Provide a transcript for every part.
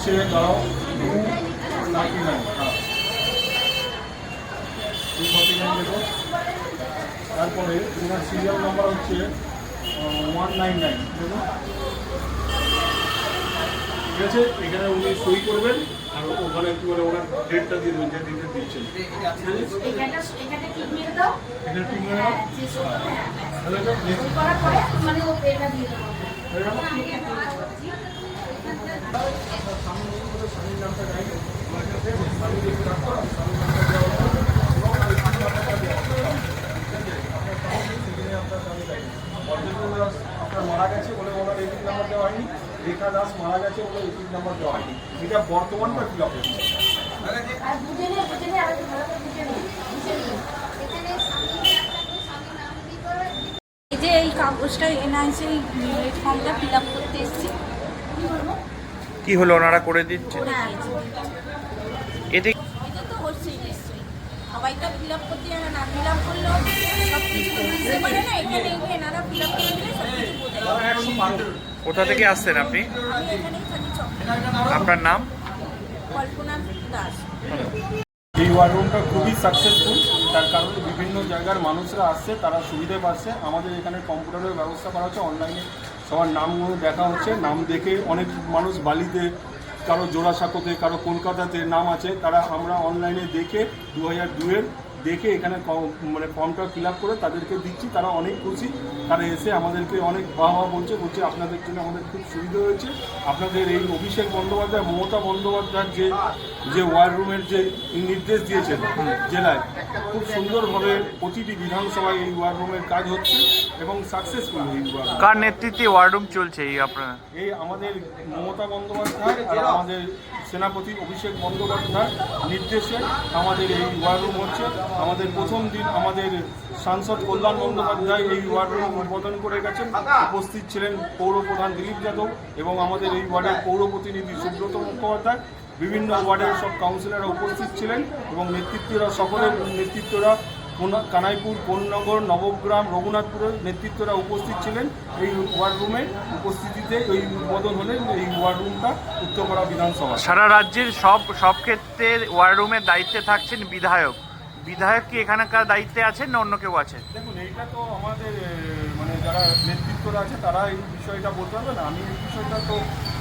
হচ্ছে দাঁড়াও two ninety nine two forty nine দেবো তারপরে ওনার সিরিয়াল নাম্বার হচ্ছে ওয়ান নাইন নাইন দেবো ঠিক আছে? এখানে উনি সই করবেন আর ওখানে একটু করে ওনার ডেটটা দিয়ে দেবেন যে ডেটে দিচ্ছেন এখানটা ঠিক মেরে দাও? এখানে হ্যাঁ, হয় হ্যাঁ, হ্যাঁ। তাহলে এটা মানে ও দিয়ে দেবো। হয়ে গেল? আপনার দাস মারা গেছে এটা নিয়ে এই যে এই কাগজটা এনআইসি ফর্মটা ফিল আপ করতে এসেছি। কি হলো ওনারা করে দিচ্ছে? এতে কোথা থেকে আসছেন আপনি? আমি এখানেই থাকি চক আপনার নাম? কল্পনা দাস। এই ওয়ার রুমটা খুবই সাকসেসফুল তার কারণে বিভিন্ন জায়গার মানুষরা আসছে তারা সুবিধে পাচ্ছে। আমাদের এখানে কম্পিউটারের ব্যবস্থা করা হচ্ছে অনলাইনে সবার নামগুলো দেখা হচ্ছে। নাম দেখে অনেক মানুষ বালিতে, কারও জোড়াসাঁকোতে, কারও কলকাতাতে নাম আছে। তারা আমরা অনলাইনে দেখে দু হাজার দুয়ের দেখে এখানে মানে ফর্মটা ফিল আপ করে তাদেরকে দিচ্ছি। তারা অনেক খুশি। তারা এসে আমাদেরকে অনেক বাহবা বলছে বলছে আপনাদের জন্য আমাদের খুব সুবিধা হয়েছে। আপনাদের এই অভিষেক বন্দ্যোপাধ্যায় মমতা বন্দ্যোপাধ্যায়ের যে যে ওয়ার রুমের যে নির্দেশ দিয়েছেন জেলায় খুব সুন্দরভাবে প্রতিটি বিধানসভায় এই ওয়ার রুমের কাজ হচ্ছে এবং সাকসেসফুল এই ওয়ার। কার নেতৃত্বে ওয়ার্ডরুম চলছে এই আপনার? এই আমাদের মমতা বন্দ্যোপাধ্যায় আর আমাদের সেনাপতি অভিষেক বন্দ্যোপাধ্যায় নির্দেশে আমাদের এই ওয়ার রুম হচ্ছে। আমাদের প্রথম দিন আমাদের সাংসদ কল্যাণ বন্দ্যোপাধ্যায় এই ওয়ার রুম উদ্বোধন করে গেছেন। উপস্থিত ছিলেন পৌর প্রধান দিলীপ যাদব এবং আমাদের এই ওয়ার্ডের পৌর প্রতিনিধি সুব্রত মুখোপাধ্যায়। বিভিন্ন ওয়ার্ডের সব কাউন্সিলররা উপস্থিত ছিলেন এবং নেতৃত্বরা সকলের নেতৃত্বরা কানাইপুর, কোন্নগর, নবগ্রাম, রঘুনাথপুরের নেতৃত্বরা উপস্থিত ছিলেন এই ওয়ার্ড রুমে। উপস্থিতিতে এই উদ্বোধন হলেন এই ওয়ার্ড রুমটা উত্তরপাড়া বিধানসভা। সারা রাজ্যের সব সব ক্ষেত্রে ওয়ার্ড রুমের দায়িত্বে থাকছেন বিধায়ক। বিধায়ক কি এখানকার দায়িত্বে আছেন না অন্য কেউ আছে দেখুন, এইটা তো আমাদের মানে যারা নেতৃত্বরা আছে, তারা এই বিষয়টা বলতে পারবে না। আমি এই বিষয়টা তো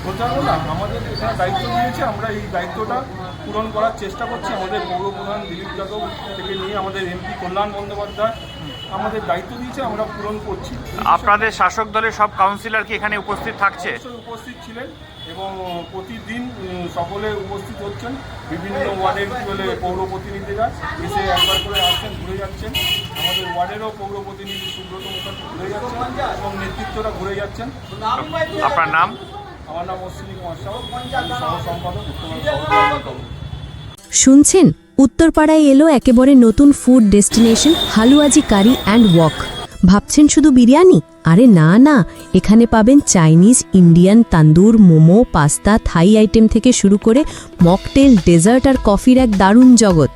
বলতে পারব না। আমাদের এখানে দায়িত্ব নিয়েছে, আমরা এই দায়িত্বটা পূরণ করার চেষ্টা করছি। আমাদের পৌর প্রধান দিলীপ যাদব থেকে নিয়ে আমাদের এমপি কল্যাণ বন্দ্যোপাধ্যায় আমাদের দায়িত্ব দিয়েছে আমরা পূরণ করছি। আপনাদের শাসক দলের সব কাউন্সিলর কি এখানে উপস্থিত থাকছে? উপস্থিত ছিলেন এবং প্রতিদিন সকলে উপস্থিত হচ্ছেন। বিভিন্ন ওয়ার্ডের কি বলে পৌর প্রতিনিধিরা এসে একবার করে আসছেন ঘুরে যাচ্ছেন। আমাদের ওয়ার্ডেরও পৌর প্রতিনিধি সুব্রত মুখার্জি ঘুরে যাচ্ছেন এবং নেতৃত্বরা ঘুরে যাচ্ছেন। আপনার নাম? আমার নাম অশ্বিনী কুমার আমি সহ সম্পাদক শুনছেন উত্তরপাড়ায় এলো একেবারে নতুন food destination Haluaji curry and wok ভাবছেন শুধু বিরিয়ানি? আরে না না। এখানে পাবেন Chinese Indian tandoor, momo, pasta Thai item থেকে শুরু করে মকটেল ডেজার্ট আর কফির এক দারুণ জগৎ।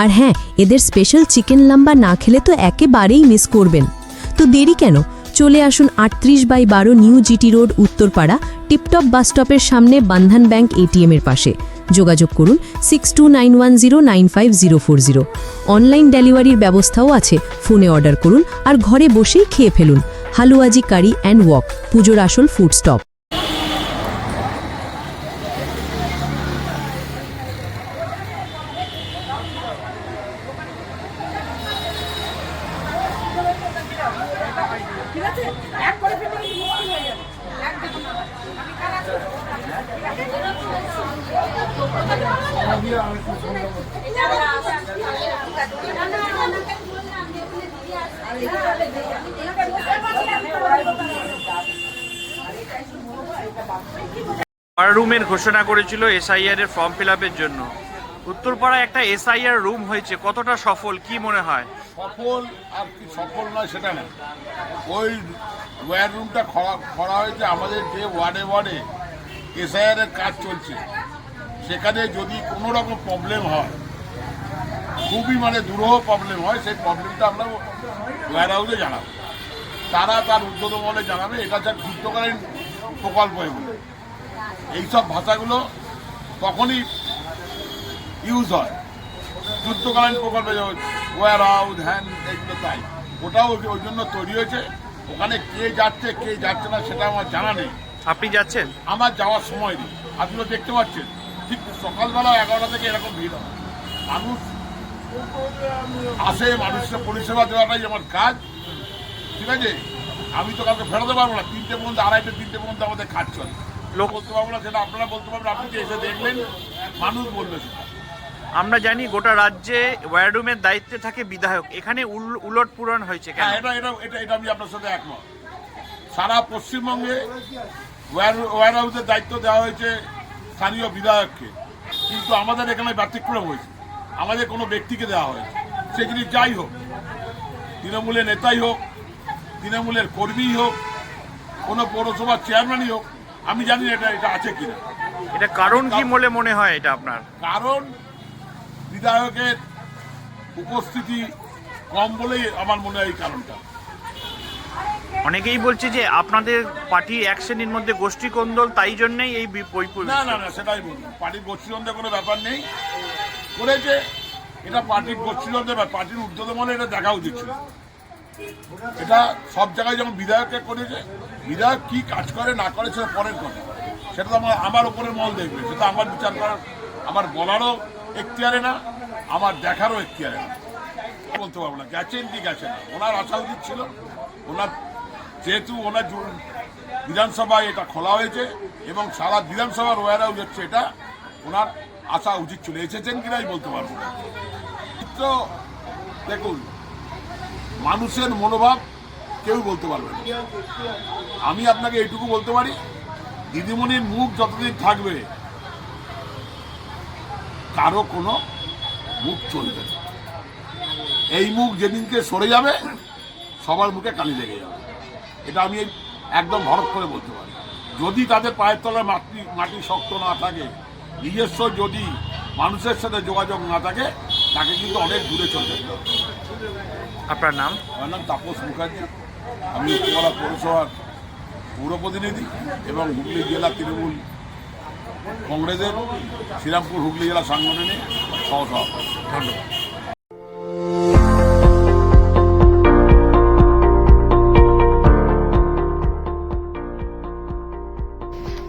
আর হ্যাঁ এদের স্পেশাল চিকেন লাম্বা না খেলে তো একেবারেই মিস করবেন। তো দেরি কেন? চলে আসুন আটত্রিশ বাই বারো new GT road Uttarpara tiptop বাসস্টপের সামনে বন্ধন ব্যাংক এটিএমের পাশে। যোগাযোগ করুন six two nine one zero nine five zero four zero online ডেলিভারির ব্যবস্থাও আছে। ফোনে অর্ডার করুন আর ঘরে বসেই খেয়ে ফেলুন। হালুয়াজি কারি অ্যান্ড ওয়াক, পুজোর আসল ফুড স্টপ। ঠিক আছে? এক করে ফেলতে কিন্তু মুশকিল হয়ে যাবে এক দেখুন না আমি কার আছি ওয়ার্ডরুমের ঘোষণা করেছিল এসআইআর এর ফর্ম ফিল জন্য। উত্তরপাড়ায় একটা এসআইআর রুম হয়েছে, কতটা সফল, কি মনে হয়? সফল আর কি সফল নয় সেটা না ওই ওয়ার রুমটা খরা করা হয়েছে আমাদের যে ওয়ার্ডে ওয়ার্ডে এসআইআর এর কাজ চলছে, সেখানে যদি কোনো রকম প্রবলেম হয়, খুবই মানে দুরূহ প্রবলেম হয়, সেই প্রবলেমটা আমরা ওয়ার হাউসে জানাবে। তারা তার উদ্যোগ বলে জানাবে, এটা হচ্ছে যুদ্ধকালীন প্রকল্প এগুলো। এইসব ভাষাগুলো তখনই ইউজ হয়। যুদ্ধকালীন প্রকল্পে ওয়ার হাউস হ্যান এগুলো তাই। ওটাও ওই জন্য তৈরি হয়েছে। ওখানে কে যাচ্ছে কে যাচ্ছে না, সেটা আমার জানা নেই। আপনি যাচ্ছেন? আমার যাওয়ার সময় নেই। আপনিও দেখতে পাচ্ছেন। ঠিক সকালবেলা এগারোটা থেকে এরকম ভিড় হয়। মানুষ আসে মানুষকে পরিষেবা দেওয়াটাই আমার কাজ। ঠিক আছে? আমি তো কাউকে ফেরাতে পারব না। তিনটে পর্যন্ত আড়াইটে তিনটে পর্যন্ত আমাদের কাজ চলে। লোক বলতে পারব না সেটা আপনারা বলতে পারবেন। আপনি যে এসে দেখলেন মানুষ বলবে আমরা জানি গোটা রাজ্যে ওয়ার রুমের দায়িত্বে থাকে বিধায়ক। এখানে উল- উলট পূরণ হয়েছে কেন? হ্যাঁ এটা এটা এটা আমি আপনার সাথে একমত। সারা পশ্চিমবঙ্গে ওয়ার হাউসের দায়িত্ব দেওয়া হয়েছে স্থানীয় বিধায়ককে। কিন্তু আমাদের এখানে ব্যতিক্রম হয়েছে। আমাদের কোনো ব্যক্তিকে দেওয়া হয়েছে সে যদি যাই হোক তৃণমূলের নেতাই হোক তৃণমূলের কর্মীই হোক কোনো পৌরসভার চেয়ারম্যানই হোক আমি জানি না এটা এটা আছে কিনা। এটা কারণ কি বলে মনে হয় এটা আপনার? কারণ বিধায়কের উপস্থিতি কম বলেই আমার মনে হয় এই কারণটা। অনেকেই বলছে যে আপনাদের পার্টি এক শ্রেণির মধ্যে গোষ্ঠী কোন্দল, তাই জন্যই এই না না না, সেটাই বলুন। পার্টির গোষ্ঠীদ্বন্দ্বের কোনো ব্যাপার নেই। করেছে। এটা পার্টির গোষ্ঠীদ্বন্দ্বের ব্যাপার। পার্টির উদ্যোগে মনে এটা দেখা উচিত ছিল। এটা সব জায়গায় যেমন বিধায়ককে করেছে, বিধায়ক কি কাজ করে, না করে, সেটা পরের কথা। সেটা তো আমার আমার উপরের মল দেখবে। সেটা আমার বিচার করার আমার বলারও এখতিয়ারে না, আমার দেখারও এখতিয়ারে না। বলতে পারব না। গেছেন কি গেছেন না। ওনার আসা উচিত ছিল। ওনার যেহেতু ওনার বিধানসভায় এটা খোলা হয়েছে এবং সারা বিধানসভার ওয়ার হাউস হচ্ছে এটা, ওনার আসা উচিত ছিল। এসেছেন কিনাই বলতে পারব চিত্র দেখুন, মানুষের মনোভাব কেউ বলতে পারবে না। আমি আপনাকে এইটুকু বলতে পারি, দিদিমণির মুখ যতদিন থাকবে, কারও কোনো মুখ চলবে এই মুখ যেদিনকে সরে যাবে, সবার মুখে কালি লেগে যাবে। এটা আমি একদম ভরত করে বলতে পারি। যদি তাদের পায়ের তলায় মাটি মাটি শক্ত না থাকে নিজস্ব যদি মানুষের সাথে যোগাযোগ না থাকে তাকে কিন্তু অনেক দূরে চলে যেতে হবে। আপনার নাম? আমার নাম তাপস মুখার্জি। আমি উত্তরপাড়া পৌরসভার পৌর প্রতিনিধি এবং হুগলি জেলা তৃণমূল কংগ্রেসের শ্রীরামপুর হুগলি জেলা সাংগঠনিক সহসভাপতি। ধন্যবাদ।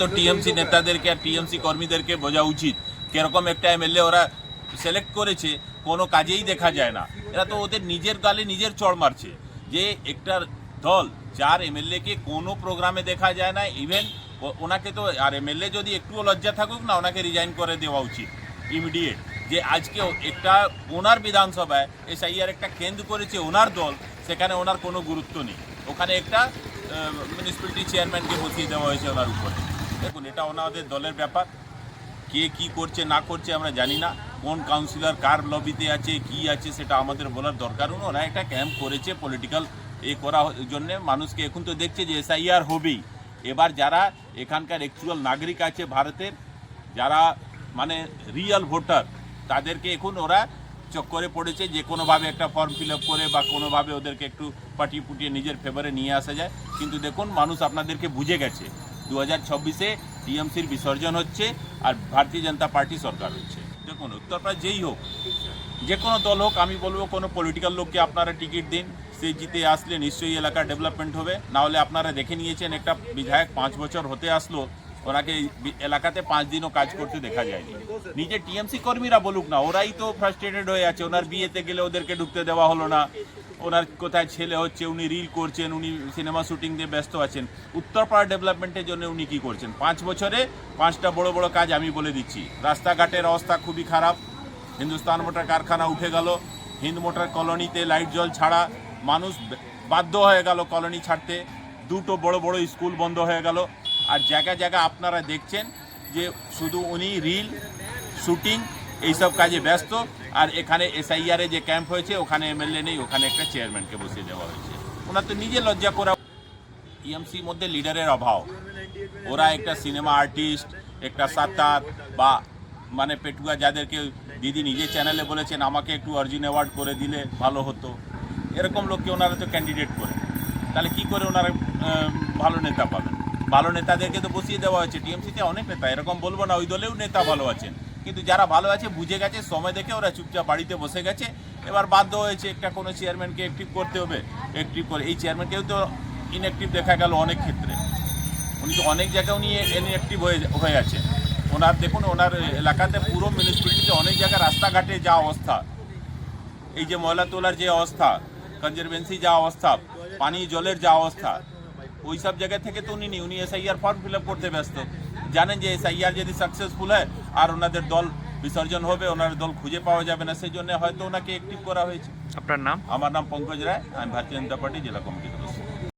তো টিএমসি নেতাদেরকে আর টিএমসি কর্মীদেরকে বোঝা উচিত। কীরকম একটা এমএলএ ওরা সিলেক্ট করেছে, কোনো কাজেই দেখা যায় না। এরা তো ওদের নিজের গালে নিজের চড় মারছে। যে একটা দল, যার এমএলএকে কোনো প্রোগ্রামে দেখা যায় না ইভেন ওনাকে তো, আর এমএলএ যদি একটুও লজ্জা থাকুক না, ওনাকে রিজাইন করে দেওয়া উচিত ইমিডিয়েট যে আজকে একটা ওনার বিধানসভায় এসআইআর একটা কেন্দ্র করেছে ওনার দল, সেখানে ওনার কোনো গুরুত্ব নেই। ওখানে একটা মিউনিসিপ্যালিটি চেয়ারম্যানকে বসিয়ে দেওয়া হয়েছে ওনার উপরে। দেখুন, এটা ওনাদের দলের ব্যাপার। কে কি করছে, না করছে আমরা জানি না। কোন কাউন্সিলর কার লবিতে আছে, কি আছে, সেটা আমাদের বলার দরকার নেই ওরা একটা ক্যাম্প করেছে পলিটিক্যাল এ করা জন্য। মানুষকে এখন তো দেখছে যে এসআইআর হবেই। এবার যারা এখানকার অ্যাকচুয়াল নাগরিক আছে ভারতের যারা মানে রিয়েল ভোটার তাদেরকে এখন ওরা চক্করে পড়েছে যে কোনোভাবে একটা ফর্ম ফিল আপ করে বা কোনোভাবে ওদেরকে একটু পাটিয়ে পুটিয়ে নিজের ফেভারে নিয়ে আসা যায়। কিন্তু দেখুন, মানুষ আপনাদেরকে বুঝে গেছে। দু হাজার চব্বিশে টিএমসির বিসর্জন হচ্ছে আর ভারতীয় জনতা পার্টি সরকার হচ্ছে। দেখুন উত্তরপ্রদেশ যেই হোক, যে কোনো দল হোক, আমি বলব কোনো পলিটিক্যাল লোককে আপনারা টিকিট দিন, সে জিতে আসলে নিশ্চয়ই এলাকার ডেভেলপমেন্ট হবে। না হলে আপনারা দেখে নিয়েছেন একটা বিধায়ক পাঁচ বছর হতে আসলো, ওনাকে এলাকাতে পাঁচ দিনও কাজ করতে দেখা যায়নি। নিজে টিএমসি কর্মীরা বলুক না, ওরাই তো ফ্রাস্ট্রেটেড হয়ে আছে, ওনার বিয়েতে গেলে ওদেরকে ঢুকতে দেওয়া হলো না। ওনার কোথায় ছেলে হচ্ছে, উনি রিল করছেন, উনি সিনেমা শুটিং দিয়ে ব্যস্ত আছেন। উত্তরপাড়া ডেভেলপমেন্টের জন্য উনি কি করছেন? পাঁচ বছরে পাঁচটা বড় বড় কাজ আমি বলে দিচ্ছি। রাস্তাঘাটের অবস্থা খুবই খারাপ। হিন্দুস্তান মোটর কারখানা উঠে গেল। হিন্দ মোটর কলোনিতে লাইট জল ছাড়া মানুষ বাধ্য হয়ে গেল কলোনি ছাড়তে। দুটো বড় বড় স্কুল বন্ধ হয়ে গেল। আর জায়গা জায়গা আপনারা দেখছেন যে শুধু উনি রিল শুটিং এইসব কাজে ব্যস্ত। আর এখানে এসআইআরে যে ক্যাম্প হয়েছে, ওখানে এমএলএ নেই, ওখানে একটা চেয়ারম্যানকে বসিয়ে দেওয়া হয়েছে। ওনার তো নিজে লজ্জা করা টিএমসির মধ্যে লিডারের অভাব। ওরা একটা সিনেমা আর্টিস্ট, একটা সাত্তার বা মানে পেটুয়া যাদেরকে দিদি নিজে চ্যানেলে বলেছেন, আমাকে একটু অর্জিন অ্যাওয়ার্ড করে দিলে ভালো হতো। এরকম লোককে ওনারা তো ক্যান্ডিডেট করে। তাহলে কি করে ওনারা ভালো নেতা পাবেন? ভালো নেতাদেরকে তো বসিয়ে দেওয়া হয়েছে। টিএমসিতে অনেক নেতা, এরকম বলব না, ওই দলেও নেতা ভালো আছেন। কিন্তু যারা ভালো আছে, বুঝে গেছে, সময় দেখে ওরা চুপচাপ বাড়িতে বসে গেছে। এবার বাধ্য হয়েছে একটা কোনো চেয়ারম্যানকে অ্যাক্টিভ করতে হবে। অ্যাক্টিভ করে এই চেয়ারম্যানকেও তো ইনঅ্যাক্টিভ দেখা গেল অনেক ক্ষেত্রে। উনি তো অনেক জায়গায় উনি ইনঅ্যাক্টিভ হয়ে হয়ে আছেন ওনার দেখুন, ওনার এলাকাতে পুরো মিউনিসিপ্যালিটিতে অনেক জায়গায় রাস্তাঘাটে যা অবস্থা। এই যে ময়লা তোলার যে অবস্থা কনজারভেন্সি যা অবস্থা, পানি জলের যা অবস্থা ওই সব জায়গা থেকে তো উনি নেই। উনি এসআইআর ফর্ম ফিল করতে ব্যস্ত। জানেন যে এস এসআইআর যদি সাকসেসফুল হয় আর ওনাদের দল বিসর্জন হবে ওনার দল খুঁজে পাওয়া যাবে না সেই জন্য হয়তো ওনাকে অ্যাক্টিভ করা হয়েছে। আপনার নাম? আমার নাম পঙ্কজ রায় আমি ভারতীয় জনতা পার্টি জেলা কমিটির সদস্য।